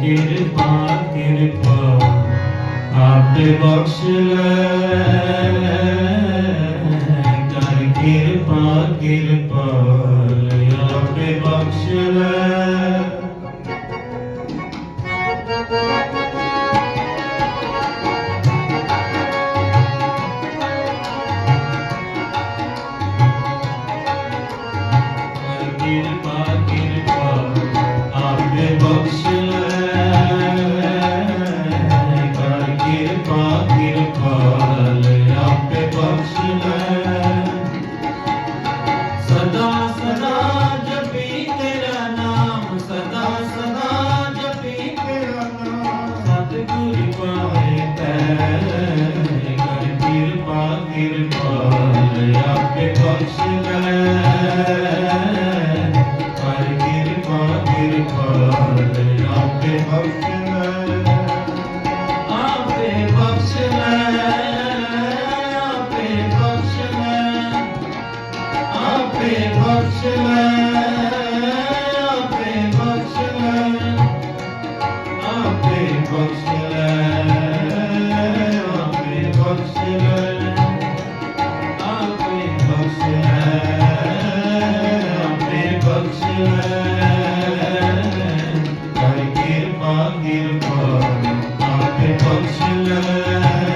ਕਿਰਪਾ ਕਿਰਪਾ ਆਪੇ ਬਖਸ਼ ਲੈ। ਕਰ ਕਿਰਪਾ ਕਿਰਪਾ। Hadi komşular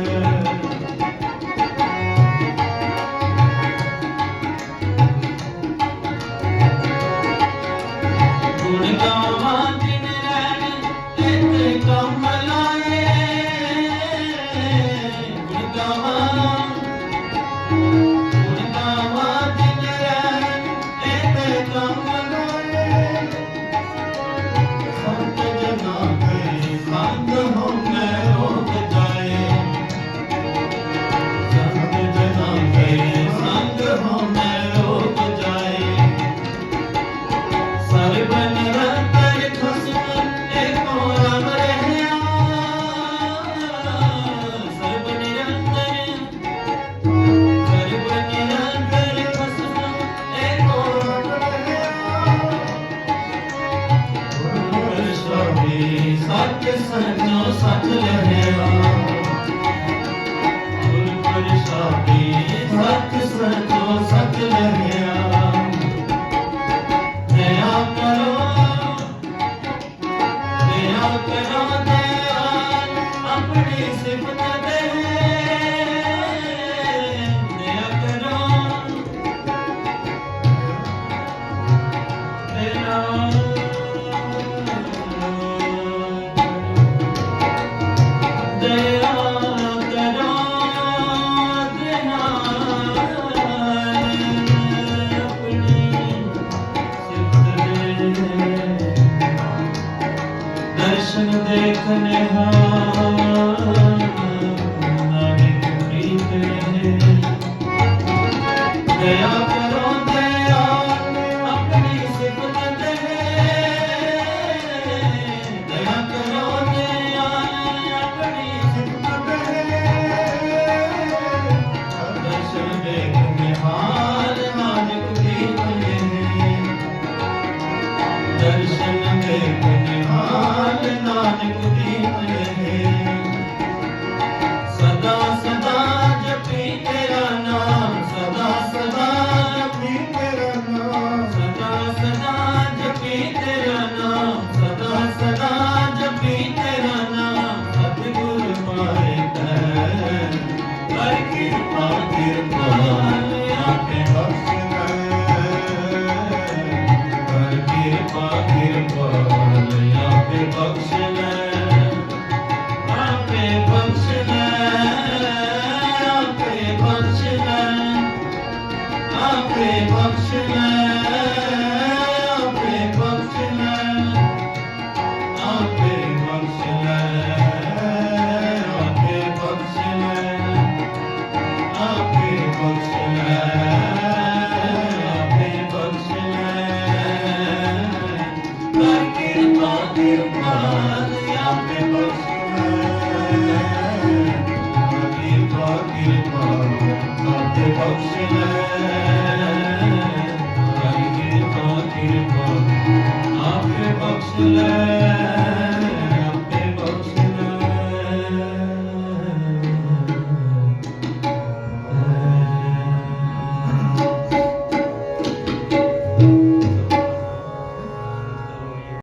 ਸੱਚ ਲਹਿਰਾ। ਗੁਰ ਪ੍ਰਸਾਦੀ ਸੱਚ ਸਚੋ ਸੱਚ ਲਹਿਰਾ। ਦਇਆ ਕਰੋ ਦਇਆ ਕਰੋ ਦਇਆ। ਆਪਣੀ ਸਿਫਤ Yeah. Thank you.